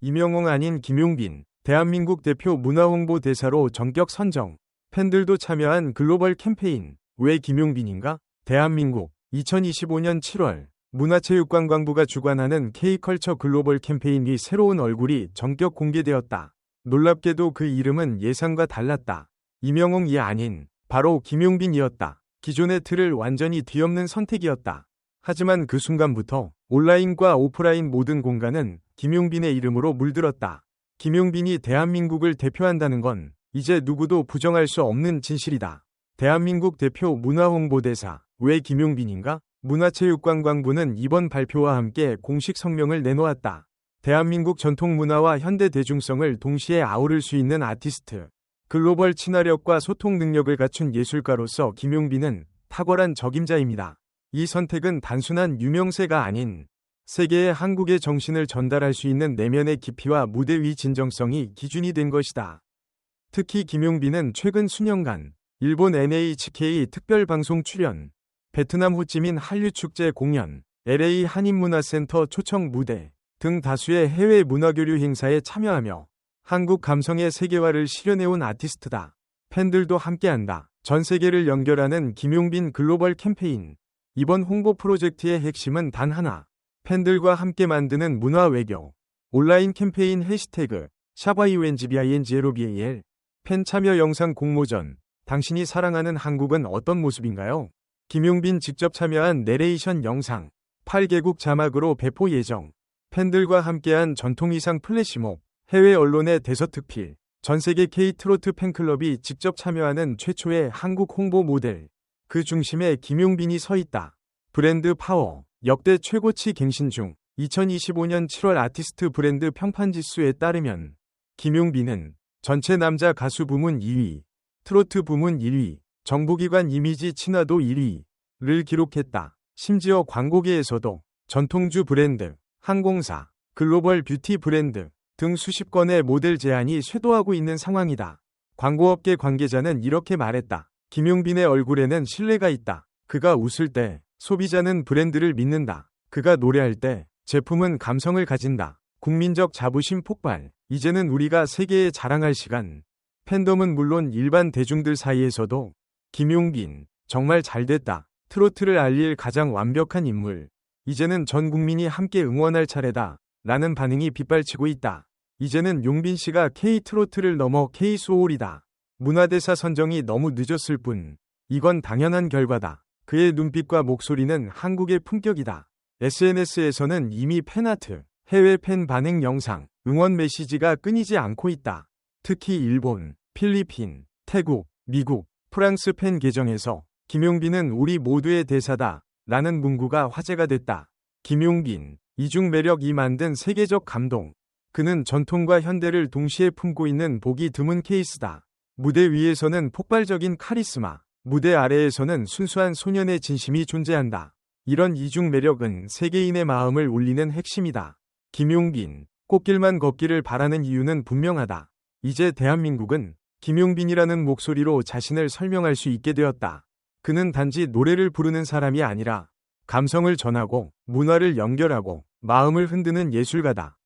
이명웅 아닌 김용빈, 대한민국 대표 문화홍보대사로 전격 선정. 팬들도 참여한 글로벌 캠페인. 왜 김용빈인가? 대한민국 2025년 7월 문화체육관광부가 주관하는 K컬처 글로벌 캠페인이 새로운 얼굴이 전격 공개되었다. 놀랍게도 그 이름은 예상과 달랐다. 이명웅이 아닌 바로 김용빈이었다. 기존의 틀을 완전히 뒤엎는 선택이었다. 하지만 그 순간부터 온라인과 오프라인 모든 공간은 김용빈의 이름으로 물들었다. 김용빈이 대한민국을 대표한다는 건 이제 누구도 부정할 수 없는 진실이다. 대한민국 대표 문화홍보대사, 왜 김용빈인가? 문화체육관광부는 이번 발표와 함께 공식 성명을 내놓았다. 대한민국 전통 문화와 현대 대중성을 동시에 아우를 수 있는 아티스트, 글로벌 친화력과 소통 능력을 갖춘 예술가로서 김용빈은 탁월한 적임자입니다. 이 선택은 단순한 유명세가 아닌 세계의 한국의 정신을 전달할 수 있는 내면의 깊이와 무대 위 진정성이 기준이 된 것이다. 특히 김용빈은 최근 수년간 일본 NHK 특별방송 출연, 베트남 호찌민 한류축제 공연, LA 한인문화센터 초청 무대 등 다수의 해외 문화교류 행사에 참여하며 한국 감성의 세계화를 실현해온 아티스트다. 팬들도 함께한다. 전 세계를 연결하는 김용빈 글로벌 캠페인. 이번 홍보 프로젝트의 핵심은 단 하나. 팬들과 함께 만드는 문화 외교. 온라인 캠페인 해시태그 샤바이웬지비아이엔지에로비에일 팬 참여 영상 공모전. 당신이 사랑하는 한국은 어떤 모습인가요? 김용빈 직접 참여한 내레이션 영상. 8개국 자막으로 배포 예정. 팬들과 함께한 전통 의상 플래시몹. 해외 언론의 대서특필. 전 세계 K-트로트 팬클럽이 직접 참여하는 최초의 한국 홍보 모델. 그 중심에 김용빈이 서 있다. 브랜드 파워. 역대 최고치 갱신 중 2025년 7월 아티스트 브랜드 평판 지수에 따르면 김용빈은 전체 남자 가수 부문 2위, 트로트 부문 1위, 정부기관 이미지 친화도 1위를 기록했다. 심지어 광고계에서도 전통주 브랜드, 항공사, 글로벌 뷰티 브랜드 등 수십 건의 모델 제안이 쇄도하고 있는 상황이다. 광고업계 관계자는 이렇게 말했다. 김용빈의 얼굴에는 신뢰가 있다. 그가 웃을 때 소비자는 브랜드를 믿는다. 그가 노래할 때 제품은 감성을 가진다. 국민적 자부심 폭발. 이제는 우리가 세계에 자랑할 시간. 팬덤은 물론 일반 대중들 사이에서도 김용빈 정말 잘됐다. 트로트를 알릴 가장 완벽한 인물. 이제는 전 국민이 함께 응원할 차례다. 라는 반응이 빗발치고 있다. 이제는 용빈 씨가 K-트로트를 넘어 K-소울이다. 문화대사 선정이 너무 늦었을 뿐. 이건 당연한 결과다. 그의 눈빛과 목소리는 한국의 품격이다. SNS에서는 이미 팬아트, 해외 팬 반응 영상, 응원 메시지가 끊이지 않고 있다. 특히 일본, 필리핀, 태국, 미국, 프랑스 팬 계정에서 김용빈은 우리 모두의 대사다. 라는 문구가 화제가 됐다. 김용빈, 이중 매력이 만든 세계적 감동. 그는 전통과 현대를 동시에 품고 있는 보기 드문 케이스다. 무대 위에서는 폭발적인 카리스마, 무대 아래에서는 순수한 소년의 진심이 존재한다. 이런 이중 매력은 세계인의 마음을 울리는 핵심이다. 김용빈, 꽃길만 걷기를 바라는 이유는 분명하다. 이제 대한민국은 김용빈이라는 목소리로 자신을 설명할 수 있게 되었다. 그는 단지 노래를 부르는 사람이 아니라 감성을 전하고 문화를 연결하고 마음을 흔드는 예술가다.